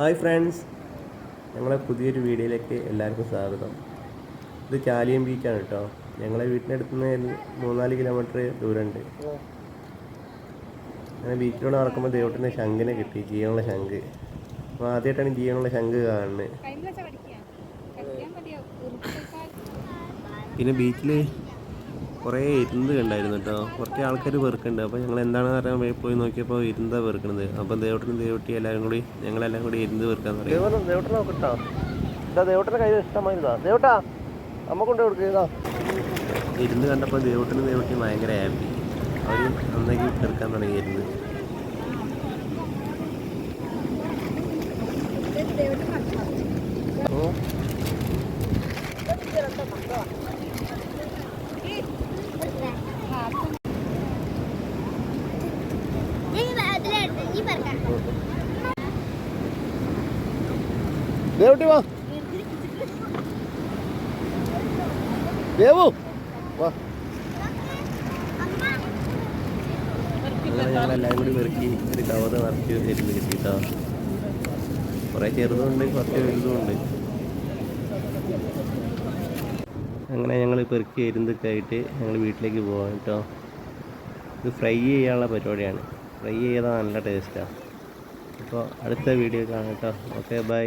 Hi friends. ഞങ്ങളെ പുതിയൊരു വീഡിയോയിലേക്ക് എല്ലാവർക്കും സ്വാഗതം. ഇത് ചാലിയം ബീച്ചാണ് കേട്ടോ ഞങ്ങളെ വീട്ടിന്റെ അടുത്ത് നിന്ന് മൂന്നാൽ കിലോമീറ്റർ ദൂരമുണ്ട്. അങ്ങനെ ബീച്ചിലൂടെ നടക്കുമ്പോൾ ദൈവത്തിന്റെ ശംഖിനെ കിട്ടി ജീവനുള്ള ശംഖ്. അപ്പോൾ ആദ്യമായിട്ടാണ് ജീവനുള്ള ശംഖ് കാണുന്നത്. പിന്നെ ബീച്ചിൽ കുറേ ഇരുന്ന് കണ്ടായിരുന്നു കേട്ടോ. കുറച്ച് ആൾക്കാർ വെറുക്കുന്നുണ്ട്. അപ്പോൾ ഞങ്ങൾ എന്താണെന്ന് അറിയാൻ വഴി പോയി നോക്കിയപ്പോൾ ഇരുന്താ വെറുക്കണത്. അപ്പോൾ ദേവട്ടനും ദേവട്ടി എല്ലാവരും കൂടി ഞങ്ങളെല്ലാം കൂടി ഇരുന്ന് വെറുക്കാൻ തുടങ്ങി ദേവട്ടനെ നോക്കട്ടോ. ഇതാ ദേവട്ടന്റെ കയ്യിൽ ഇഷ്ടമായിരുന്നാ ദേവട്ടാ അമ്മ കൊണ്ട് കൊടുക്കുക ഇരുന്ന് കണ്ടപ്പോൾ ദേവട്ടനും ദേവട്ടിയും ഭയങ്കര ഹാപ്പി അവർ നന്നായി വെറുക്കാൻ തുടങ്ങിയിരുന്നു. ഓ. ദേവട്ടി വാ. ദേവു. വാ. അങ്ങനെ ഞങ്ങളെല്ലാവരും കൂടി പെറുക്കി ഒരു കവർ നിറച്ച് ഇരുന്ന് കിട്ടിയിട്ടാ കുറേ ചെറുതുണ്ട് കുറച്ച് വലുതുമുണ്ട്. അങ്ങനെ ഞങ്ങൾ പെറുക്കി എരുന്നൊക്കെ ആയിട്ട് ഞങ്ങൾ വീട്ടിലേക്ക് പോകാം കേട്ടോ. ഇത് ഫ്രൈ ചെയ്യാനുള്ള പരിപാടിയാണ്. ഫ്രൈ ചെയ്താൽ നല്ല ടേസ്റ്റാണ് അപ്പോൾ അടുത്ത വീഡിയോ കാണാം കേട്ടോ ഓക്കെ ബൈ